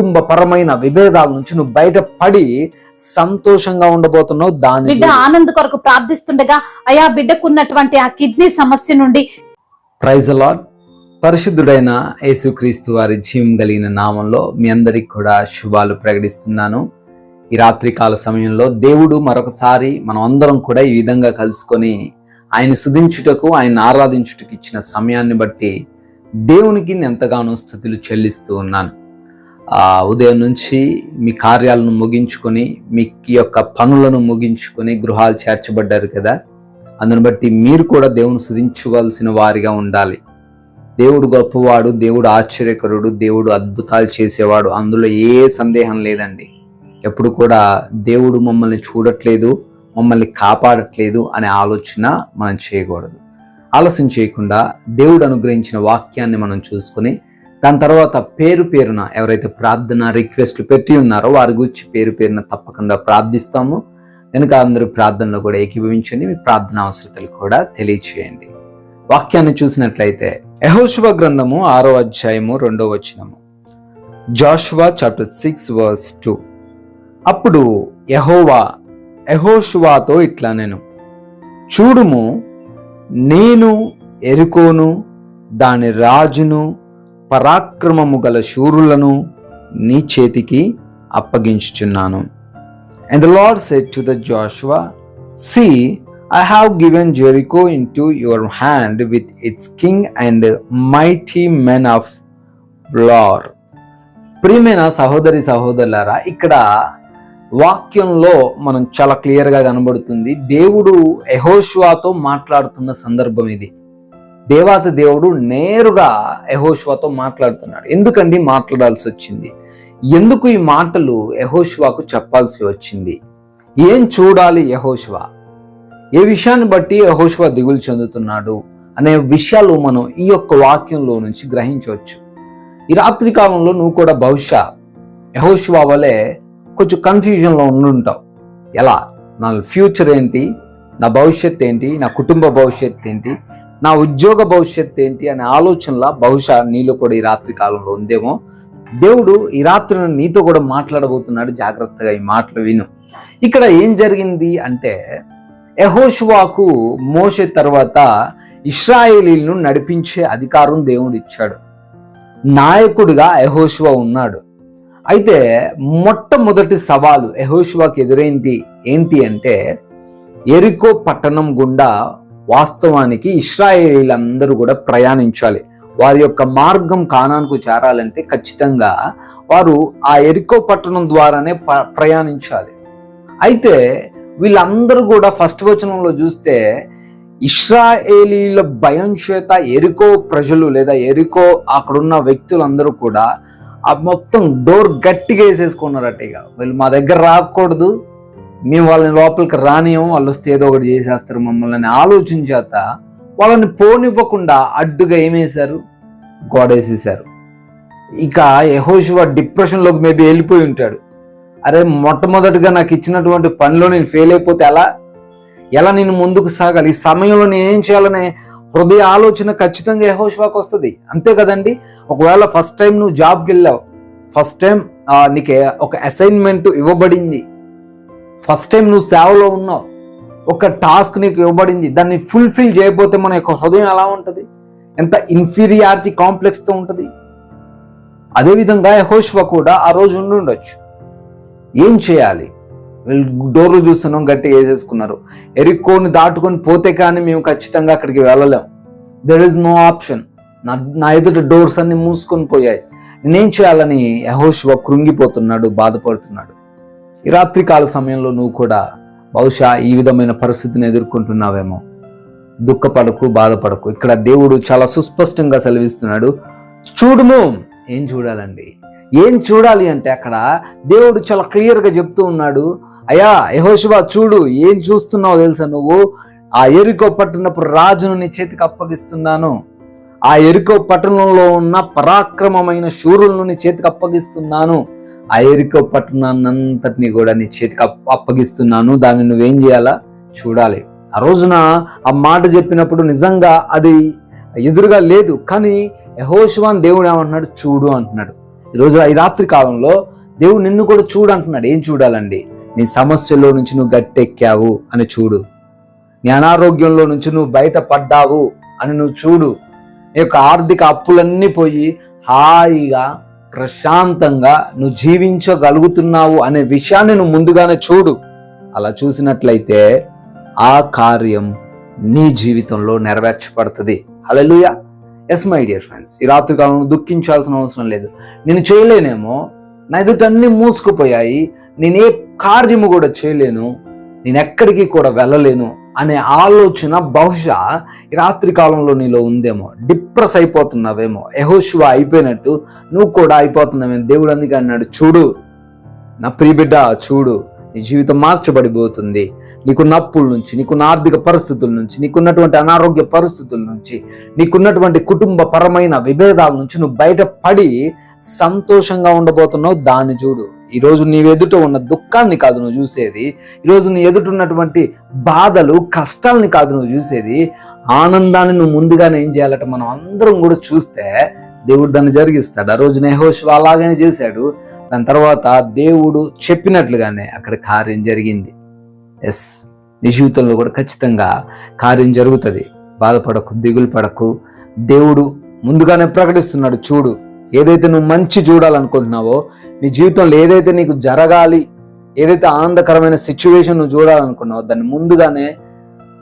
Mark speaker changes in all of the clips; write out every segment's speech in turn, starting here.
Speaker 1: కుటుంబ పరమైన విభేదాల నుంచి నువ్వు బయటపడి సంతోషంగా ఉండబోతున్నావు దాని
Speaker 2: బిడ్డ ఆనంద్ కొరకు ప్రార్థిస్తుండగా అయా బిడ్డకున్నటువంటి ఆ కిడ్నీ సమస్య నుండి
Speaker 1: ప్రైజ్ లాడ్ పరిశుద్ధుడైన యేసుక్రీస్తు వారి జీవం కలిగిన నామంలో మీ అందరికి కూడా శుభాలు ప్రకటిస్తున్నాను. ఈ రాత్రి కాల సమయంలో దేవుడు మరొకసారి మనం అందరం కూడా ఈ విధంగా కలుసుకొని ఆయన సుధించుటకు ఆయన ఆరాధించుటకు ఇచ్చిన సమయాన్ని బట్టి దేవునికి నేను ఎంతగానో స్థుతులు చెల్లిస్తూ ఉన్నాను. ఉదయం నుంచి మీ కార్యాలను ముగించుకొని మీ యొక్క పనులను ముగించుకొని గృహాలు చేర్చబడ్డారు కదా. అందును బట్టి మీరు కూడా దేవుని సుధించవలసిన వారిగా ఉండాలి. దేవుడు గొప్పవాడు దేవుడు ఆశ్చర్యకరుడు దేవుడు అద్భుతాలు చేసేవాడు. అందులో ఏ సందేహం లేదండి. ఎప్పుడు కూడా దేవుడు మమ్మల్ని చూడట్లేదు మమ్మల్ని కాపాడట్లేదు అనే ఆలోచన మనం చేయకూడదు. ఆలస్యం చేయకుండా దేవుడు అనుగ్రహించిన వాక్యాన్ని మనం చూసుకొని దాని తర్వాత పేరు పేరున ఎవరైతే ప్రార్థన రిక్వెస్ట్లు పెట్టి ఉన్నారో వారి గురించి పేరు పేరున తప్పకుండా ప్రార్థిస్తాము. వెనుక అందరూ ప్రార్థనలో కూడా ఏకీభవించండి. మీ ప్రార్థన అవసరతలు కూడా తెలియచేయండి. వాక్యాన్ని చూసినట్లయితే యహోశువ గ్రంథము ఆరో అధ్యాయము రెండో వచనము. Joshua chapter six verse two. అప్పుడు యహోవా యహోషువాతో ఇట్లా నేను చూడుము నేను ఎరుకోను దాని రాజును పరాక్రమము గల శూరులను నీ చేతికి అప్పగించుచున్నాను. And the Lord said to the Joshua see I have given Jericho into your hand with its king and mighty men of లార్ ప్రియమైన సహోదరి సహోదరులారా ఇక్కడ వాక్యంలో మనం చాలా క్లియర్గా కనబడుతుంది. దేవుడు ఎహోష్వాతో మాట్లాడుతున్న సందర్భం ఇది. దేవాత దేవుడు నేరుగా యహోష్వాతో మాట్లాడుతున్నాడు. ఎందుకండి మాట్లాడాల్సి వచ్చింది? ఎందుకు ఈ మాటలు యహోష్వాకు చెప్పాల్సి వచ్చింది? ఏం చూడాలి యహోష్వా? ఏ విషయాన్ని బట్టి యహోష్వా దిగులు చెందుతున్నాడు? అనే విషయాలు మనం ఈ యొక్క వాక్యంలో నుంచి గ్రహించవచ్చు. ఈ రాత్రి కాలంలో నువ్వు కూడా బహుశా యహోష్వా వలె కొంచెం కన్ఫ్యూజన్లో ఉండుంటావు. ఎలా? నా ఫ్యూచర్ ఏంటి? నా భవిష్యత్ ఏంటి? నా కుటుంబ భవిష్యత్ ఏంటి? నా ఉద్యోగ భవిష్యత్ ఏంటి అనే ఆలోచనలా బహుశా నీలో కూడా ఈ రాత్రి కాలంలో ఉందేమో. దేవుడు ఈ రాత్రిని నీతో కూడా మాట్లాడబోతున్నాడు. జాగ్రత్తగా ఈ మాటలు విను. ఇక్కడ ఏం జరిగింది అంటే యహోషువాకు మోసే తర్వాత ఇస్రాయేలీలను నడిపించే అధికారం దేవుడు ఇచ్చాడు నాయకుడిగా యహోషువ ఉన్నాడు. అయితే మొట్టమొదటి సవాలు యహోషువాకి ఎదురైంది ఏంటి అంటే ఎరికో పట్టణం గుండా వాస్తవానికి ఇస్రాయేలీలందరూ కూడా ప్రయాణించాలి. వారి యొక్క మార్గం కానానికి చేరాలంటే ఖచ్చితంగా వారు ఆ ఎరికో పట్టణం ద్వారానే ప- ప్రయాణించాలి. అయితే వీళ్ళందరూ కూడా ఫస్ట్ వచనంలో చూస్తే ఇస్రాయేలీల భయం చేత ఎరికో ప్రజలు లేదా ఎరికో అక్కడున్న వ్యక్తులందరూ కూడా ఆ మొత్తం డోర్ గట్టిగా వేసేసుకున్నారట ఇక. వీళ్ళు మా దగ్గర రాకూడదు. మేము వాళ్ళని లోపలికి రానియం వాళ్ళు వస్తే ఏదో ఒకటి చేసేస్తారు మమ్మల్ని ఆలోచన చేత వాళ్ళని పోనివ్వకుండా అడ్డుగా ఏమేశారు? గోడేసేసారు ఇక యహోశివ డిప్రెషన్లోకి మేబీ వెళ్ళిపోయి ఉంటాడు. అరే మొట్టమొదటిగా నాకు ఇచ్చినటువంటి పనిలో నేను ఫెయిల్ అయిపోతే ఎలా? ఎలా నేను ముందుకు సాగాలి? ఈ సమయంలో నేను ఏం చేయాలనే హృదయ ఆలోచన ఖచ్చితంగా యహోశివాకి వస్తుంది. అంతే కదండి? ఒకవేళ ఫస్ట్ టైం నువ్వు జాబ్కి వెళ్ళావు ఫస్ట్ టైం నీకు ఒక అసైన్మెంట్ ఇవ్వబడింది. ఫస్ట్ టైం నువ్వు సేవలో ఉన్నావు. ఒక టాస్క్ నీకు ఇవ్వబడింది. దాన్ని ఫుల్ఫిల్ చేయకపోతే మన యొక్క హృదయం ఎలా ఉంటుంది? ఎంత ఇన్ఫీరియారిటీ కాంప్లెక్స్తో ఉంటుంది? అదేవిధంగా యహోష్వ కూడా ఆ రోజు ఉండి ఉండొచ్చు. ఏం చేయాలి? వీళ్ళు డోర్లు చూస్తున్నాం గట్టి వేసేసుకున్నారు. ఎరుక్కోని దాటుకొని పోతే కానీ మేము ఖచ్చితంగా అక్కడికి వెళ్ళలేం. దెర్ ఇస్ నో ఆప్షన్ నా నా ఎదుట డోర్స్ అన్ని మూసుకొని పోయాయి. నేనేం చేయాలని యహోష్వ కృంగిపోతున్నాడు బాధపడుతున్నాడు. ఈ రాత్రికాల సమయంలో నువ్వు కూడా బహుశా ఈ విధమైన పరిస్థితిని ఎదుర్కొంటున్నావేమో. దుఃఖపడకు బాధపడకు. ఇక్కడ దేవుడు చాలా సుస్పష్టంగా సెలవిస్తున్నాడు. చూడుము ఏం చూడాలండి? ఏం చూడాలి అంటే అక్కడ దేవుడు చాలా క్లియర్గా చెప్తూ ఉన్నాడు. అయ్యా యహోశివా చూడు ఏం చూస్తున్నావో తెలుసా నువ్వు? ఆ ఎరికో పట్టణపు రాజును నీ చేతికి అప్పగిస్తున్నాను. ఆ ఎరికో పట్టణంలో ఉన్న పరాక్రమమైన శూరులను నీ చేతికి అప్పగిస్తున్నాను. ఐరికో పట్టణాన్నంతటిని కూడా నీ చేతికి అప్పగిస్తున్నాను. దాన్ని నువ్వేం చేయాలా? చూడాలి. ఆ రోజున ఆ మాట చెప్పినప్పుడు నిజంగా అది ఎదురుగా లేదు. కానీ యహోశివాన్ దేవుడు ఏమంటున్నాడు? చూడు అంటున్నాడు. ఈరోజు ఈ రాత్రి కాలంలో దేవుడు నిన్ను కూడా చూడు అంటున్నాడు. ఏం చూడాలండి? నీ సమస్యలో నుంచి నువ్వు గట్టెక్కావు అని చూడు. నీ అనారోగ్యంలో నుంచి నువ్వు బయటపడ్డావు అని నువ్వు చూడు. నీ యొక్క ఆర్థిక అప్పులన్నీ పోయి హాయిగా ప్రశాంతంగా నువ్వు జీవించగలుగుతున్నావు అనే విషయాన్ని నువ్వు ముందుగానే చూడు. అలా చూసినట్లయితే ఆ కార్యం నీ జీవితంలో నెరవేర్చబడుతుంది. Hallelujah. Yes my dear friends ఈ రాత్రి కాలంలో దుఃఖించాల్సిన అవసరం లేదు. నేను చేయలేనేమో. నా ఎదుటన్నీ మూసుకుపోయాయి. నేనే కార్యము కూడా చేయలేను. నేను ఎక్కడికి కూడా వెళ్ళలేను. అనే ఆలోచన బహుశా రాత్రి కాలంలో నీలో ఉందేమో. డిప్రెస్ అయిపోతున్నావేమో. యహోశివ అయిపోయినట్టు నువ్వు కూడా అయిపోతున్నావేమో. దేవుడు అందుకే అన్నాడు చూడు నా ప్రియబిడ్డ చూడు. నీ జీవితం మార్చబడిపోతుంది. నీకున్న అప్పుల నుంచి నీకున్న ఆర్థిక పరిస్థితుల నుంచి నీకున్నటువంటి అనారోగ్య పరిస్థితుల నుంచి నీకున్నటువంటి కుటుంబ పరమైన విభేదాల నుంచి నువ్వు బయటపడి సంతోషంగా ఉండబోతున్నావు. దాన్ని చూడు. ఈరోజు నీ ఎదుట ఉన్న దుఃఖాన్ని కాదు నువ్వు చూసేది. ఈరోజు నీ ఎదుట ఉన్నటువంటి బాధలు కష్టాలని కాదు నువ్వు చూసేది. ఆనందాన్ని నువ్వు ముందుగానే ఏం చేయాలంటే మనం అందరం కూడా చూస్తే దేవుడు దాన్ని జరిగిస్తాడు. ఆ రోజు నెహోష్ అలాగనే చేశాడు. దాని తర్వాత దేవుడు చెప్పినట్లుగానే అక్కడ కార్యం జరిగింది. ఎస్ నీ జీవితంలో కూడా ఖచ్చితంగా కార్యం జరుగుతుంది. బాధపడకు దిగులు పడకు. దేవుడు ముందుగానే ప్రకటిస్తున్నాడు చూడు ఏదైతే నువ్వు మంచి చూడాలనుకుంటున్నావో నీ జీవితంలో ఏదైతే నీకు జరగాలి ఏదైతే ఆనందకరమైన సిచ్యువేషన్ నువ్వు చూడాలనుకున్నావో దాన్ని ముందుగానే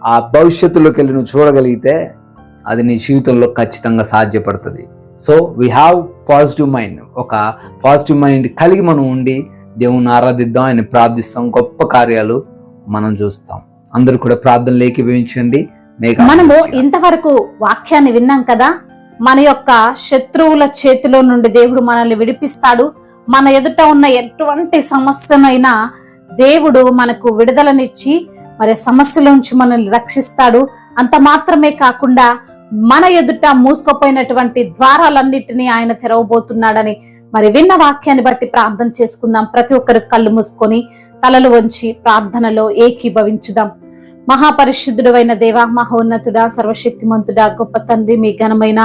Speaker 1: ఆ భవిష్యత్తులోకి వెళ్ళి నువ్వు చూడగలిగితే అది నీ జీవితంలో ఖచ్చితంగా సాధ్యపడుతుంది. So we have positive mind ఒక పాజిటివ్ మైండ్ కలిగి మనం ఉండి దేవుని ఆరాధిద్దాం ఆయన ప్రార్థిస్తాం గొప్ప కార్యాలు మనం చూస్తాం. అందరూ కూడా ప్రార్థనలు ఏకీభవించండి మేఘ
Speaker 2: మనము ఇంతవరకు వాక్యాన్ని విన్నాం కదా? మన యొక్క శత్రువుల చేతిలో నుండి దేవుడు మనల్ని విడిపిస్తాడు. మన ఎదుట ఉన్న ఎటువంటి సమస్యనైనా దేవుడు మనకు విడుదలనిచ్చి మరి సమస్యల నుంచి మనల్ని రక్షిస్తాడు. అంత మాత్రమే కాకుండా మన ఎదుట మూసుకుపోయినటువంటి ద్వారాలన్నిటినీ ఆయన తెరవబోతున్నాడని మరి విన్న వాక్యాన్ని బట్టి ప్రార్థన చేసుకుందాం. ప్రతి ఒక్కరు కళ్ళు మూసుకొని తలలు వంచి ప్రార్థనలో ఏకీభవించుదాం. మహాపరిశుద్ధుడు అయిన దేవ మహోన్నతుడా సర్వశక్తిమంతుడా గొప్ప తండ్రి మీ ఘనమైన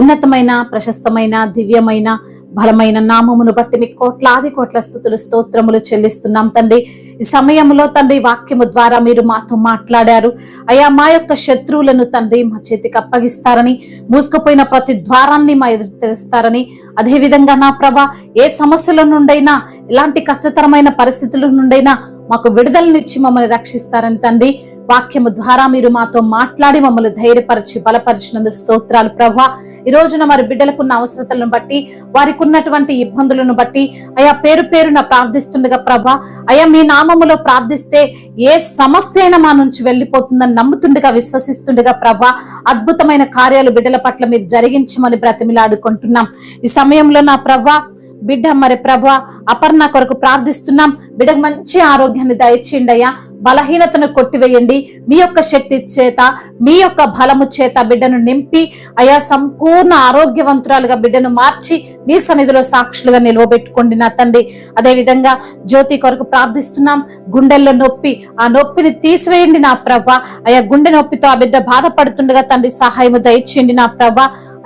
Speaker 2: ఉన్నతమైన ప్రశస్తమైన దివ్యమైన బలమైన నామమును బట్టి మీ కోట్లాది కోట్ల స్థుతులు స్తోత్రములు చెల్లిస్తున్నాం తండ్రి. ఈ సమయంలో తండ్రి వాక్యము ద్వారా మీరు మాతో మాట్లాడారు. అయా మా యొక్క శత్రువులను తండ్రి మా చేతికి అప్పగిస్తారని మూసుకుపోయిన ప్రతి ద్వారాన్ని మా ఎదురు తెలుస్తారని అదేవిధంగా నా ప్రభ ఏ సమస్యల నుండైనా ఎలాంటి కష్టతరమైన పరిస్థితుల నుండైనా మాకు విడుదలనిచ్చి మమ్మల్ని రక్షిస్తారని తండ్రి. వాక్యము ద్వారా మీరు మాతో మాట్లాడి మమ్మల్ని ధైర్యపరిచి బలపరిచినందుకు స్తోత్రాలు. ప్రభా ఈ రోజున మరి బిడ్డలకున్న అవసరతలను బట్టి వారికి ఉన్నటువంటి ఇబ్బందులను బట్టి అయా పేరు పేరున ప్రార్థిస్తుండగా ప్రభా అయా మీ నామములో ప్రార్థిస్తే ఏ సమస్య అయినా మా నుంచి వెళ్ళిపోతుందని నమ్ముతుండగా విశ్వసిస్తుండగా ప్రభా అద్భుతమైన కార్యాలు బిడ్డల పట్ల మీరు జరిగించమని బ్రతిమిలాడుకుంటున్నాం. ఈ సమయంలో నా ప్రభా బిడ్డ మరి ప్రభా అపర్ణ కొరకు ప్రార్థిస్తున్నాం. బిడ్డకు మంచి ఆరోగ్యాన్ని దయచేయండి అయ్యా. బలహీనతను కొట్టివేయండి. మీ యొక్క శక్తి చేత మీ యొక్క బలము చేత బిడ్డను నింపి అయా సంపూర్ణ ఆరోగ్యవంతురాలుగా బిడ్డను మార్చి మీ సన్నిధిలో సాక్షులుగా నిలవబెట్టుకోండి నా తండ్రి. అదేవిధంగా జ్యోతి కొరకు ప్రార్థిస్తున్నాం. గుండెల్లో నొప్పి ఆ నొప్పిని తీసివేయండి నా ప్రభ. అయా గుండె నొప్పితో ఆ బిడ్డ బాధపడుతుండగా తండ్రి సహాయము దయచేయండి నా ప్రభ.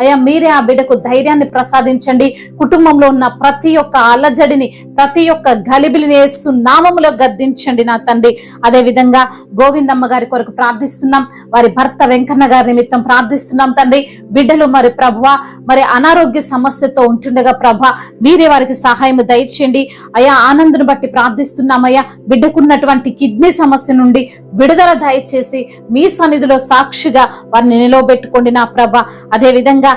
Speaker 2: అయా మీరే ఆ బిడ్డకు ధైర్యాన్ని ప్రసాదించండి. కుటుంబంలో ఉన్న ప్రతి ఒక్క అలజడిని ప్రతి ఒక్క గలిబిలిని వేస్తు నామములో గద్దించండి నా తండ్రి. అదే విధంగా గోవిందమ్మ గారి కొరకు ప్రార్థిస్తున్నాం. వారి భర్త వెంకన్న గారి నిమిత్తం ప్రార్థిస్తున్నాం తండ్రి. బిడ్డలు మరి ప్రభువ మరి అనారోగ్య సమస్యతో ఉంటుండగా ప్రభ మీరే వారికి సహాయం దయచేయండి. అయా ఆనందును బట్టి ప్రార్థిస్తున్నామయ్యా బిడ్డకున్నటువంటి కిడ్నీ సమస్య నుండి విడుదల దయచేసి మీ సన్నిధిలో సాక్షిగా వారిని నిలవబెట్టుకోండి నా ప్రభ. అదే విధంగా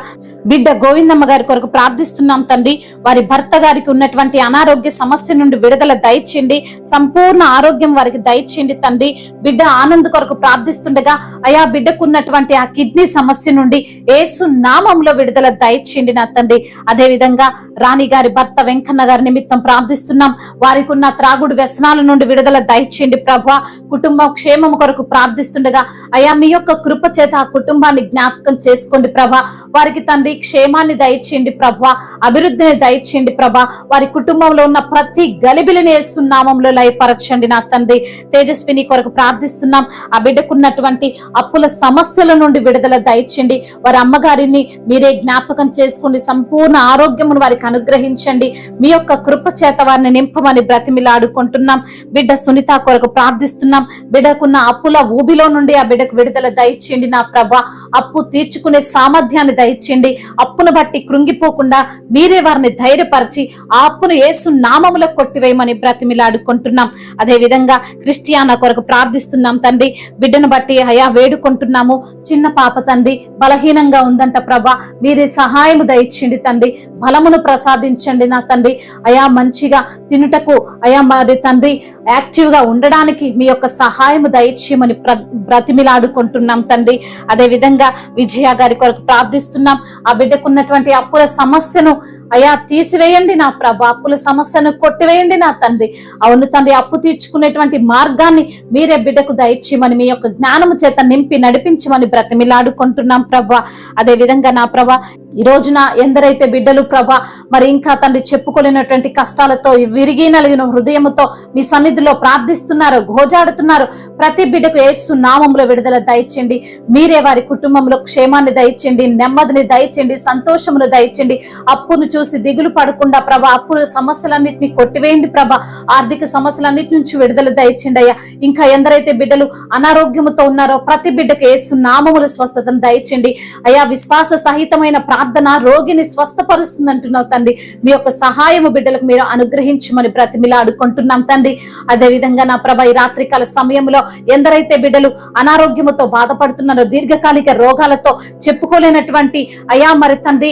Speaker 2: బిడ్డ గోవిందమ్మ గారి కొరకు ప్రార్థిస్తున్నాం తండ్రి. వారి భర్త గారికి ఉన్నటువంటి అనారోగ్య సమస్య నుండి విడుదల దయచేయండి. సంపూర్ణ ఆరోగ్యం వారికి దయచేయండి తండ్రి. బిడ్డ ఆనంద్ కొరకు ప్రార్థిస్తుండగా అయా బిడ్డకున్నటువంటి ఆ కిడ్నీ సమస్య నుండి ఏసు నామంలో విడుదల దయచేయండి నా తండ్రి. అదే విధంగా రాణి గారి భర్త వెంకన్న గారి నిమిత్తం ప్రార్థిస్తున్నాం. వారికి ఉన్న త్రాగుడు వ్యసనాల నుండి విడుదల దయచేయండి ప్రభా. కుటుంబం క్షేమం కొరకు ప్రార్థిస్తుండగా అయా మీ యొక్క కృప చేత ఆ కుటుంబాన్ని జ్ఞాపకం చేసుకోండి ప్రభా. వారికి తండ్రి క్షేమాన్ని దయచేయండి ప్రభా. అభివృద్ధిని దయచేయండి ప్రభా. వారి కుటుంబంలో ఉన్న ప్రతి గలిబిలిని వేస్తున్నామంలో లయపరచండి నా తండ్రి. తేజస్విని కొరకు ప్రార్థిస్తున్నాం. ఆ బిడ్డకున్నటువంటి అప్పుల సమస్యల నుండి విడుదల దయచండి వారి అమ్మగారిని మీరే జ్ఞాపకం చేసుకోండి. సంపూర్ణ ఆరోగ్యమును వారికి అనుగ్రహించండి. మీ యొక్క కృప చేత వారిని నింపమని బ్రతిమిలాడుకుంటున్నాం. బిడ్డ సునీత కొరకు ప్రార్థిస్తున్నాం. బిడ్డకున్న అప్పుల ఊబిలో నుండి ఆ బిడ్డకు విడుదల దయచేయండి నా ప్రభ. అప్పు తీర్చుకునే సామర్థ్యాన్ని దయచేయండి. అప్పును బట్టి కృంగిపోకుండా మీరే వారిని బలపరిచి ఆ అప్పును ఏసు నామములకు కొట్టివేయమని బ్రతిమిలాడుకుంటున్నాం అదేవిధంగా క్రిస్టియానా కొరకు ప్రార్థిస్తున్నాం తండ్రి. బిడ్డను బట్టి అయా వేడుకుంటున్నాము. చిన్న పాప తండ్రి బలహీనంగా ఉందంట ప్రభా. మీరే సహాయము దయచేయండి తండ్రి. బలమును ప్రసాదించండి నా తండ్రి. అయా మంచిగా తినుటకు అయా మరి తండ్రి యాక్టివ్గా ఉండడానికి మీ యొక్క సహాయము దయచేయమని ప్ర బ్రతిమిలాడుకుంటున్నాం తండ్రి. అదేవిధంగా విజయ గారి కొరకు ప్రార్థిస్తున్నాం. ఆ బిడ్డకున్నటువంటి అప్పుల సమస్యను అయ్యా తీసివేయండి నా ప్రభ. అప్పుల సమస్యను కొట్టివేయండి నా తండ్రి. అవును తండ్రి అప్పు తీర్చుకునేటువంటి మార్గాన్ని మీరే బిడ్డకు దయచేయమని మీ యొక్క జ్ఞానము చేత నింపి నడిపించమని బ్రతిమిలాడుకుంటున్నాం ప్రభా. అదే విధంగా నా ప్రభా ఈ రోజున ఎందరైతే బిడ్డలు ప్రభ మరి ఇంకా తండ్రి చెప్పుకోలేనటువంటి కష్టాలతో విరిగి నలిగిన హృదయముతో మీ సన్నిధిలో ప్రార్థిస్తున్నారు గోజాడుతున్నారు. ప్రతి బిడ్డకు ఏసు నామంలో విడుదల దయచండి మీరే వారి కుటుంబంలో క్షేమాన్ని దయచండి నెమ్మదిని దయచండి సంతోషమును దయచండి అప్పును చూసి దిగులు పడకుండా ప్రభ అప్పు సమస్యలన్నింటినీ కొట్టివేయండి ప్రభ. ఆర్థిక సమస్యలన్నిటి నుంచి విడుదల దయచండి అయ్యా. ఇంకా ఎందరైతే బిడ్డలు అనారోగ్యముతో ఉన్నారో ప్రతి బిడ్డకు ఏసు నామములు స్వస్థతను దయచండి అయ్యా విశ్వాస సహితమైన ప్రార్థన రోగిని స్వస్థపరుస్తుంది అంటున్నావు తండ్రి. మీ యొక్క సహాయము బిడ్డలకు మీరు అనుగ్రహించమని బ్రతిమిలాడుకుంటున్నాం తండ్రి. అదే విధంగా నా ప్రభ ఈ రాత్రికాల సమయంలో ఎందరైతే బిడ్డలు అనారోగ్యముతో బాధపడుతున్నారో దీర్ఘకాలిక రోగాలతో చెప్పుకోలేనటువంటి అయా మరి తండ్రి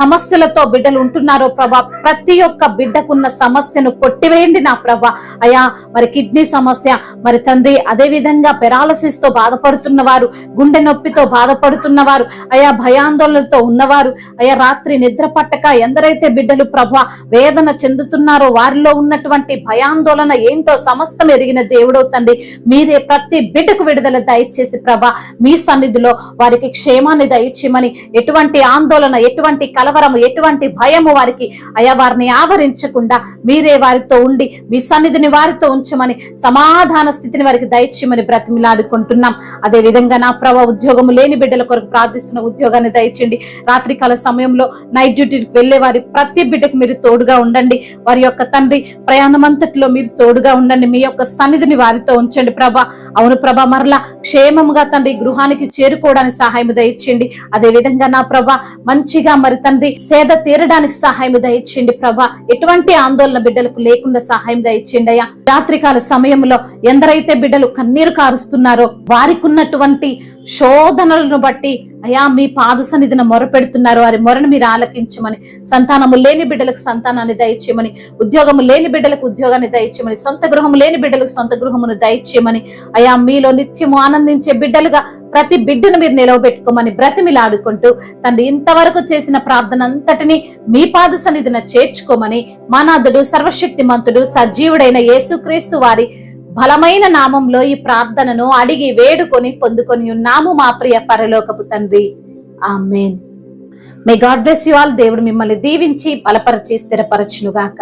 Speaker 2: సమస్యలతో బిడ్డలు ఉంటున్నారో ప్రభా ప్రతి ఒక్క బిడ్డకున్న సమస్యను కొట్టివేయండి నా ప్రభ. అయా మరి కిడ్నీ సమస్య మరి తండ్రి అదే విధంగా పెరాలసిస్తో బాధపడుతున్న వారు గుండె నొప్పితో బాధపడుతున్న వారు అయా భయాందోళనతో ఉన్నవారు అయా రాత్రి నిద్ర పట్టక ఎందరైతే బిడ్డలు ప్రభ వేదన చెందుతున్నారో వారిలో ఉన్నటువంటి భయాందోళన ఏంటో సమస్తం ఎరిగిన దేవుడో తండ్రి మీరే ప్రతి బిడ్డకు విడుదల దయచేసి ప్రభ మీ సన్నిధిలో వారికి క్షేమాన్ని దయచేయమని ఎటువంటి ఆందోళన ఎటువంటి కలవరము ఎటువంటి భయము వారికి అయా వారిని ఆవరించకుండా మీరే వారితో ఉండి మీ సన్నిధిని వారితో ఉంచమని సమాధాన స్థితిని వారికి దయచేయమని బ్రతిమిలాడుకుంటున్నాం. అదే విధంగా నా ప్రభ ఉద్యోగము లేని బిడ్డల కొరకు ప్రార్థిస్తున్న ఉద్యోగాన్ని దయచేయండి. రాత్రికాల సమయంలో నైట్ డ్యూటీకి వెళ్ళే వారి ప్రతి బిడ్డకు మీరు తోడుగా ఉండండి. వారి యొక్క తండ్రి ప్రయాణం అంతటిలో మీరు తోడుగా ఉండండి. మీ యొక్క సన్నిధిని వారితో ఉంచండి ప్రభా. అవును ప్రభా మరలా క్షేమంగా తండ్రి గృహానికి చేరుకోవడానికి సహాయం దయచేయండి. అదే విధంగా నా ప్రభ మంచిగా మరి తండ్రి సేద తీరడానికి సహాయం దయచేయండి ప్రభా. ఎటువంటి ఆందోళన బిడ్డలకు లేకుండా సహాయం దయచేయండి అయ్యా. రాత్రికాల సమయంలో ఎందరైతే బిడ్డలు కన్నీరు కారుస్తున్నారో వారికి ఉన్నటువంటి శోధనలను బట్టి అయా మీ పాద సన్నిధిన మొరపెడుతున్నారు. వారి మొరను మీరు ఆలకించమని సంతానము లేని బిడ్డలకు సంతానాన్ని దయచేయమని ఉద్యోగము లేని బిడ్డలకు ఉద్యోగాన్ని దయచేయమని సొంత గృహము లేని బిడ్డలకు సొంత గృహమును దయచేయమని అయా మీలో నిత్యము ఆనందించే బిడ్డలుగా ప్రతి బిడ్డను మీరు నిలవబెట్టుకోమని బ్రతిమిలాడుకుంటూ తండ్రి ఇంతవరకు చేసిన ప్రార్థన అంతటిని మీ పాద సన్నిధిన చేర్చుకోమని మానాథుడు సర్వశక్తిమంతుడు సజీవుడైన యేసుక్రీస్తు వారి బలమైన నామంలో ఈ ప్రార్థనను అడిగి వేడుకొని పొందుకొని ఉన్నాము మా ప్రియ పరలోకపు తండ్రి. Amen. May God bless you all దేవుడు మిమ్మల్ని దీవించి బలపరిచి స్థిరపరచునుగాక.